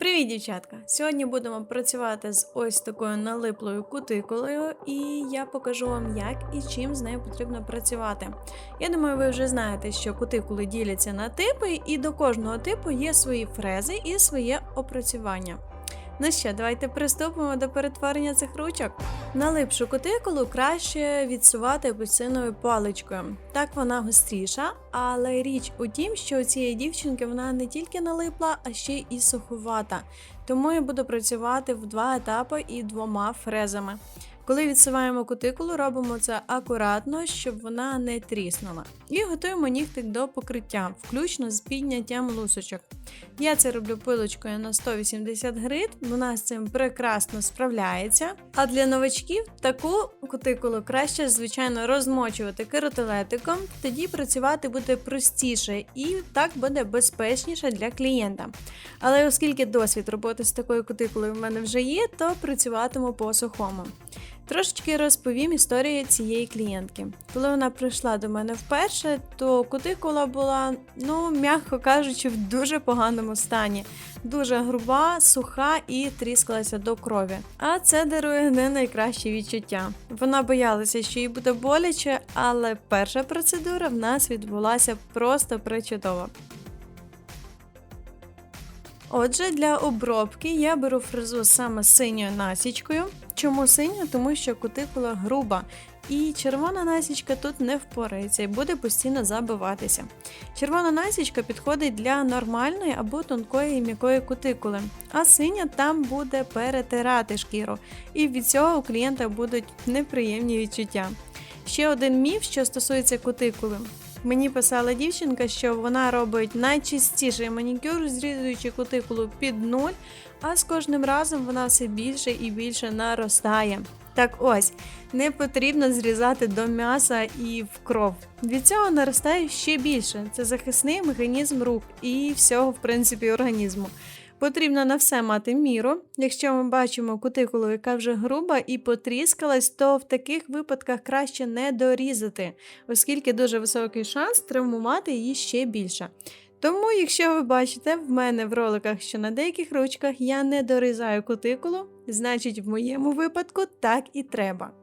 Привіт, дівчатка! Сьогодні будемо працювати з ось такою налиплою кутикулею, і я покажу вам, як і чим з нею потрібно працювати. Я думаю, ви вже знаєте, що кутикули діляться на типи, і до кожного типу є свої фрези і своє опрацювання. Ну що, давайте приступимо до перетворення цих ручок. Налипшу кутикулу краще відсувати апельсиновою паличкою. Так вона гостріша, але річ у тім, що у цієї дівчинки вона не тільки налипла, а ще і суховата. Тому я буду працювати в два етапи і двома фрезами. Коли відсуваємо кутикулу, робимо це акуратно, щоб вона не тріснула. І готуємо нігтик до покриття, включно з підняттям лусочок. Я це роблю пилочкою на 180 грит, вона з цим прекрасно справляється. А для новачків таку кутикулу краще, звичайно, розмочувати керотилетиком, тоді працювати буде простіше і так буде безпечніше для клієнта. Але оскільки досвід роботи з такою кутикулою в мене вже є, то працюватиму по сухому. Трошечки розповім історію цієї клієнтки. Коли вона прийшла до мене вперше, то кутикула була, ну, м'яко кажучи, в дуже поганому стані. Дуже груба, суха і тріскалася до крові. А це дарує не найкращі відчуття. Вона боялася, що їй буде боляче, але перша процедура в нас відбулася просто причудово. Отже, для обробки я беру фрезу саме синьою насічкою. Чому синю? Тому що кутикула груба, і червона насічка тут не впорається і буде постійно забиватися. Червона насічка підходить для нормальної або тонкої і м'якої кутикули, а синя там буде перетирати шкіру, і від цього у клієнта будуть неприємні відчуття. Ще один міф, що стосується кутикули. Мені писала дівчинка, що вона робить найчастіший манікюр, зрізуючи кутикулу під нуль, а з кожним разом вона все більше і більше наростає. Так ось, не потрібно зрізати до м'яса і в кров. Від цього наростає ще більше. Це захисний механізм рук і всього, в принципі, організму. Потрібно на все мати міру. Якщо ми бачимо кутикулу, яка вже груба і потріскалась, то в таких випадках краще не дорізати, оскільки дуже високий шанс травмувати її ще більше. Тому, якщо ви бачите в мене в роликах, що на деяких ручках я не дорізаю кутикулу, значить в моєму випадку так і треба.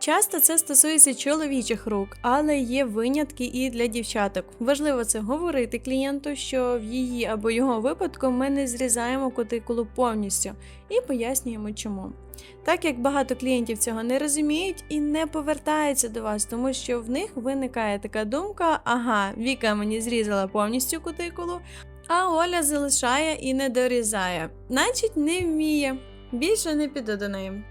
Часто це стосується чоловічих рук, але є винятки і для дівчаток. Важливо це говорити клієнту, що в її або його випадку ми не зрізаємо кутикулу повністю і пояснюємо чому. Так як багато клієнтів цього не розуміють і не повертаються до вас, тому що в них виникає така думка: ага, Віка мені зрізала повністю кутикулу, а Оля залишає і не дорізає, значить не вміє. Більше не піду до неї.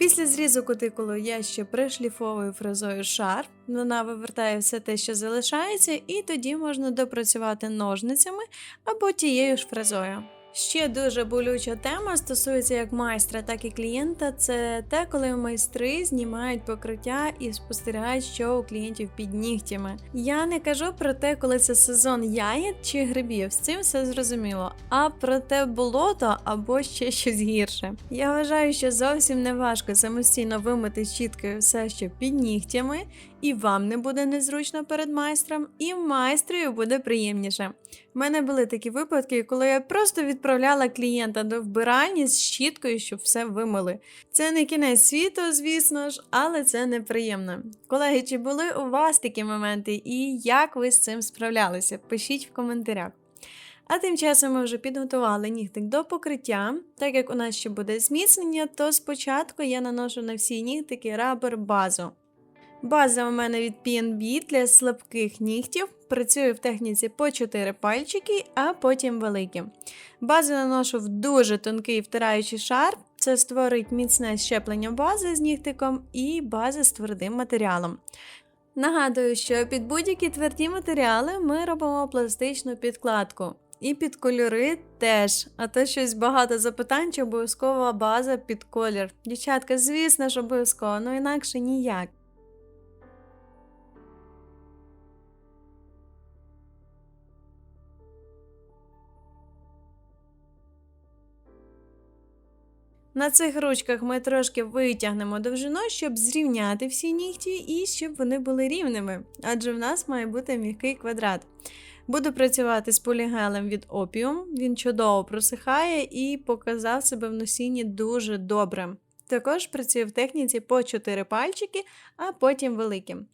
Після зрізу кутикулу я ще пришліфовую фрезою шар, вона вивертає все те, що залишається, і тоді можна допрацювати ножницями або тією ж фрезою. Ще дуже болюча тема стосується як майстра, так і клієнта. Це те, коли майстри знімають покриття і спостерігають, що у клієнтів під нігтями. Я не кажу про те, коли це сезон яєць чи грибів, з цим все зрозуміло. А про те болото або ще щось гірше. Я вважаю, що зовсім не важко самостійно вимити щіткою все, що під нігтями, і вам не буде незручно перед майстром, і майстрою буде приємніше. У мене були такі випадки, коли я просто відправляла клієнта до вбиральні з щіткою, щоб все вимили. Це не кінець світу, звісно ж, але це неприємно. Колеги, чи були у вас такі моменти, і як ви з цим справлялися? Пишіть в коментарях. А тим часом ми вже підготували нігтик до покриття. Так як у нас ще буде зміцнення, то спочатку я наношу на всі нігтики рабер базу. База у мене від PNB для слабких нігтів. Працюю в техніці по 4 пальчики, а потім великі. Базу наношу в дуже тонкий втираючий шар. Це створить міцне щеплення бази з нігтиком і бази з твердим матеріалом. Нагадую, що під будь-які тверді матеріали ми робимо пластичну підкладку. І під кольори теж. А то щось багато запитань, чи обов'язкова база під колір. Дівчатка, звісно ж, обов'язково, ну інакше ніяк. На цих ручках ми трошки витягнемо довжину, щоб зрівняти всі нігті і щоб вони були рівними, адже в нас має бути м'який квадрат. Буду працювати з полігелем від Opium, він чудово просихає і показав себе в носінні дуже добре. Також працюю в техніці по 4 пальчики, а потім великим.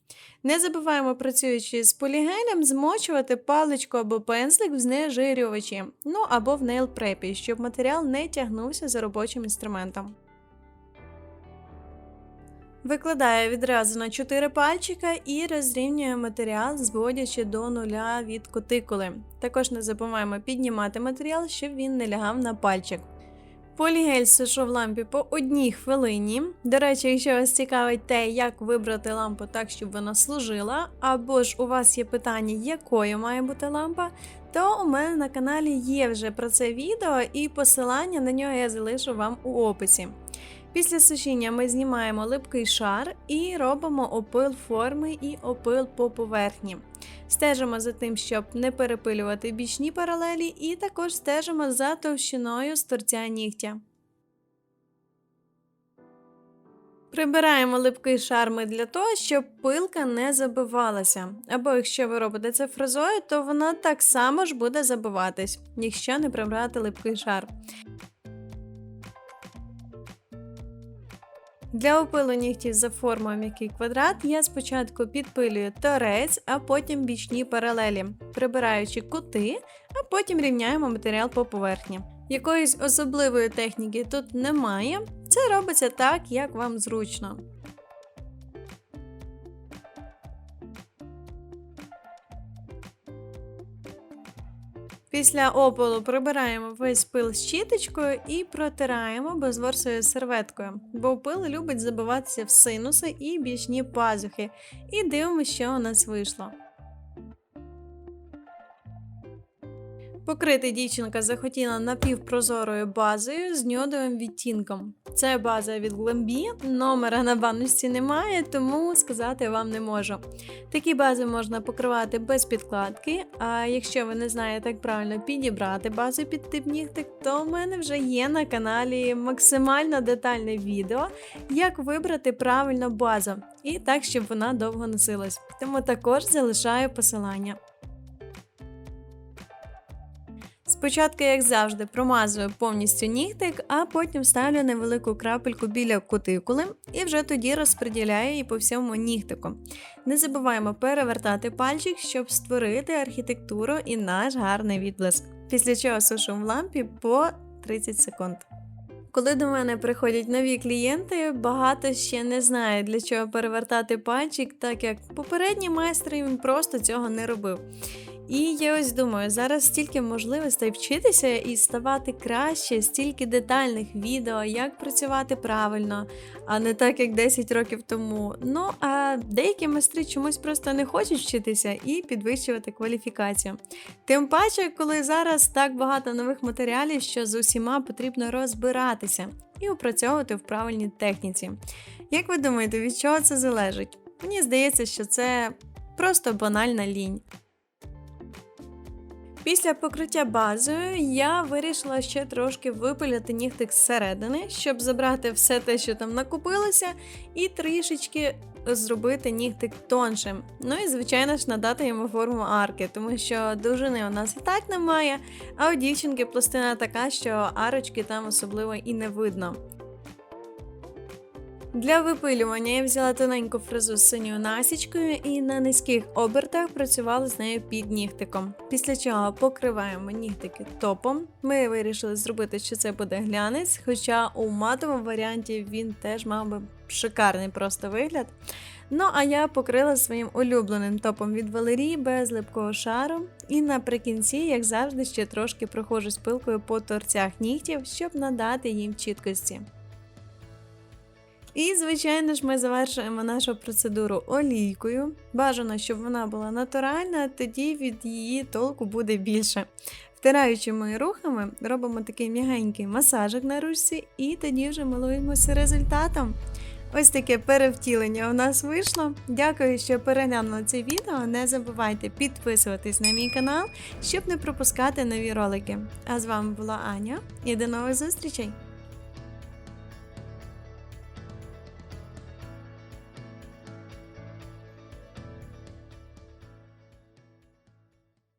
Не забуваємо, працюючи з полігелем, змочувати паличку або пензлик в знежирювачі, ну або в нейлпрепі, щоб матеріал не тягнувся за робочим інструментом. Викладаю відразу на 4 пальчика і розрівнюю матеріал, зводячи до нуля від кутикули. Також не забуваємо піднімати матеріал, щоб він не лягав на пальчик. Полігель сушу в лампі по одній хвилині. До речі, якщо вас цікавить те, як вибрати лампу так, щоб вона служила, або ж у вас є питання, якою має бути лампа, то у мене на каналі є вже про це відео, і посилання на нього я залишу вам у описі. Після сушіння ми знімаємо липкий шар і робимо опил форми і опил по поверхні. Стежимо за тим, щоб не перепилювати бічні паралелі, і також стежимо за товщиною з торця нігтя. Прибираємо липкий шар ми для того, щоб пилка не забивалася. Або якщо ви робите це фрезою, то вона так само ж буде забиватись, якщо не прибрати липкий шар. Для опилу нігтів за формою м'який квадрат я спочатку підпилюю торець, а потім бічні паралелі, прибираючи кути, а потім рівняємо матеріал по поверхні. Якоїсь особливої техніки тут немає, це робиться так, як вам зручно. Після опалу прибираємо весь пил з щіточкою і протираємо безворсою серветкою, бо пил любить забиватися в синуси і бічні пазухи. І дивимося, що у нас вийшло. Покрити дівчинка захотіла напівпрозорою базою з ньодовим відтінком. Це база від Glambi, номера на баночці немає, тому сказати вам не можу. Такі бази можна покривати без підкладки, а якщо ви не знаєте, як правильно підібрати базу під тип нігтик, то в мене вже є на каналі максимально детальне відео, як вибрати правильно базу, і так, щоб вона довго носилась. Тому також залишаю посилання. Спочатку, як завжди, промазую повністю нігтик, а потім ставлю невелику крапельку біля кутикули і вже тоді розподіляю її по всьому нігтику. Не забуваємо перевертати пальчик, щоб створити архітектуру і наш гарний відблиск. Після чого сушу в лампі по 30 секунд. Коли до мене приходять нові клієнти, багато ще не знає, для чого перевертати пальчик, так як попередній майстер він просто цього не робив. І я ось думаю, зараз стільки можливостей вчитися і ставати краще, стільки детальних відео, як працювати правильно, а не так, як 10 років тому. Ну а деякі майстри чомусь просто не хочуть вчитися і підвищувати кваліфікацію. Тим паче, коли зараз так багато нових матеріалів, що з усіма потрібно розбиратися і опрацьовувати в правильній техніці. Як ви думаєте, від чого це залежить? Мені здається, що це просто банальна лінь. Після покриття базою я вирішила ще трошки випиляти нігтик зсередини, щоб забрати все те, що там накопилося, і трішечки зробити нігтик тоншим. Ну і, звичайно ж, надати йому форму арки, тому що довжини у нас і так немає, а у дівчинки пластина така, що арочки там особливо і не видно. Для випилювання я взяла тоненьку фрезу з синьою насічкою і на низьких обертах працювала з нею під нігтиком. Після чого покриваємо нігтики топом. Ми вирішили зробити, що це буде глянець, хоча у матовому варіанті він теж мав би шикарний просто вигляд. Ну, а я покрила своїм улюбленим топом від Валерії без липкого шару. І наприкінці, як завжди, ще трошки проходжу з пилкою по торцях нігтів, щоб надати їм чіткості. І, звичайно ж, ми завершуємо нашу процедуру олійкою. Бажано, щоб вона була натуральна, тоді від її толку буде більше. Втираючими рухами робимо такий м'ягенький масажик на ручці, і тоді вже милуємося результатом. Ось таке перевтілення у нас вийшло. Дякую, що переглянули це відео. Не забувайте підписуватись на мій канал, щоб не пропускати нові ролики. А з вами була Аня і до нових зустрічей!